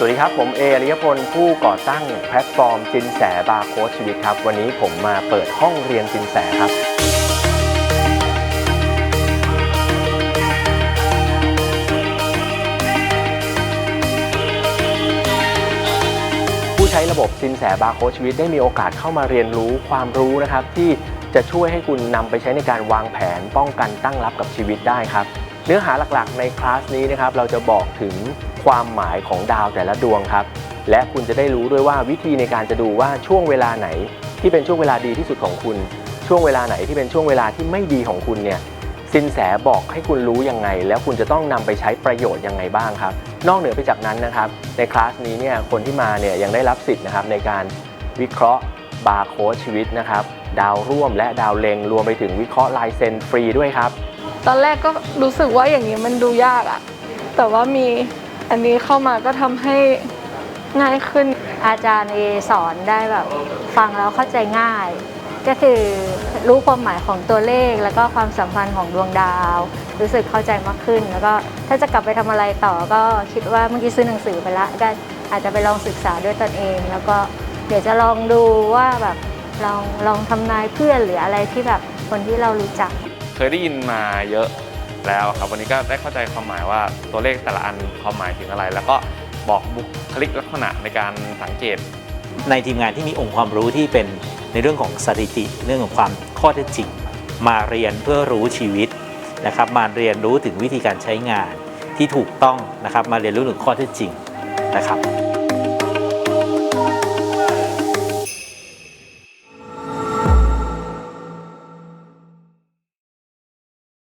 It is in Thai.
สวัสดีครับ ผมเออริยพล ผู้ก่อตั้งแพลตฟอร์มจินแสบาร์โค้ชชีวิตครับ วันนี้ผมมาเปิดห้องเรียนจินแสครับ ผู้ใช้ระบบสินแสบาร์โค้ชชีวิตได้มีโอกาสเข้ามาเรียนรู้ความรู้นะครับ ที่จะช่วยให้คุณนำไปใช้ในการวางแผนป้องกันตั้งรับกับชีวิตได้ครับ เนื้อหาหลักๆ ในคลาสนี้นะครับเราจะบอกถึง ความหมายของดาวแต่ละดวงครับ และคุณจะได้รู้ด้วยว่าวิธีในการจะดูว่าช่วงเวลาไหน ที่เป็นช่วงเวลาดีที่สุดของคุณ ช่วงเวลาไหนที่เป็นช่วงเวลาที่ไม่ดีของคุณเนี่ยสินแสบอกให้คุณรู้ยังไง แล้วคุณจะต้องนำไปใช้ประโยชน์ยังไงบ้างครับ นอกเหนือไปจากนั้นนะครับ ในคลาสนี้เนี่ยคนที่มาเนี่ยยังได้รับสิทธิ์นะครับในการวิเคราะห์บาร์โค้ดชีวิตนะครับ ดาวร่วมและดาวเลงรวมไปถึงวิเคราะห์ลายเซ็นฟรีด้วยครับ ตอนแรกก็รู้สึกว่าอย่างนี้มันดูยากอะแต่ว่ามี อันนี้เข้ามาก็ทำให้ง่ายขึ้นอาจารย์เอสอนได้แบบ ฟังแล้วเข้าใจง่าย ก็คือรู้ความหมายของตัวเลข แล้วก็ความสัมพันธ์ของดวงดาว รู้สึกเข้าใจมากขึ้น แล้วก็ถ้าจะกลับไปทำอะไรต่อก็คิดว่าเมื่อกี้ซื้อหนังสือไปละก็อาจจะไปลองศึกษาด้วยตนเอง แล้วก็เดี๋ยวจะลองดูว่าแบบลองลองทำนายเพื่อนหรืออะไรที่แบบคนที่เรารู้จัก เคยได้ยินมาเยอะ แล้วครับวันนี้ก็ได้เข้าใจความหมายว่าตัวเลขแต่ละอันความหมายถึงอะไร แล้วก็บอกบุคลิกลักษณะในการสังเกต ในทีมงานที่มีองค์ความรู้ที่เป็นในเรื่องของสถิติ เรื่องของความข้อเท็จจริง มาเรียนเพื่อรู้ชีวิตนะครับมาเรียนรู้ถึงวิธีการใช้งานที่ถูกต้องนะครับมาเรียนรู้ถึงข้อเท็จจริงนะครับ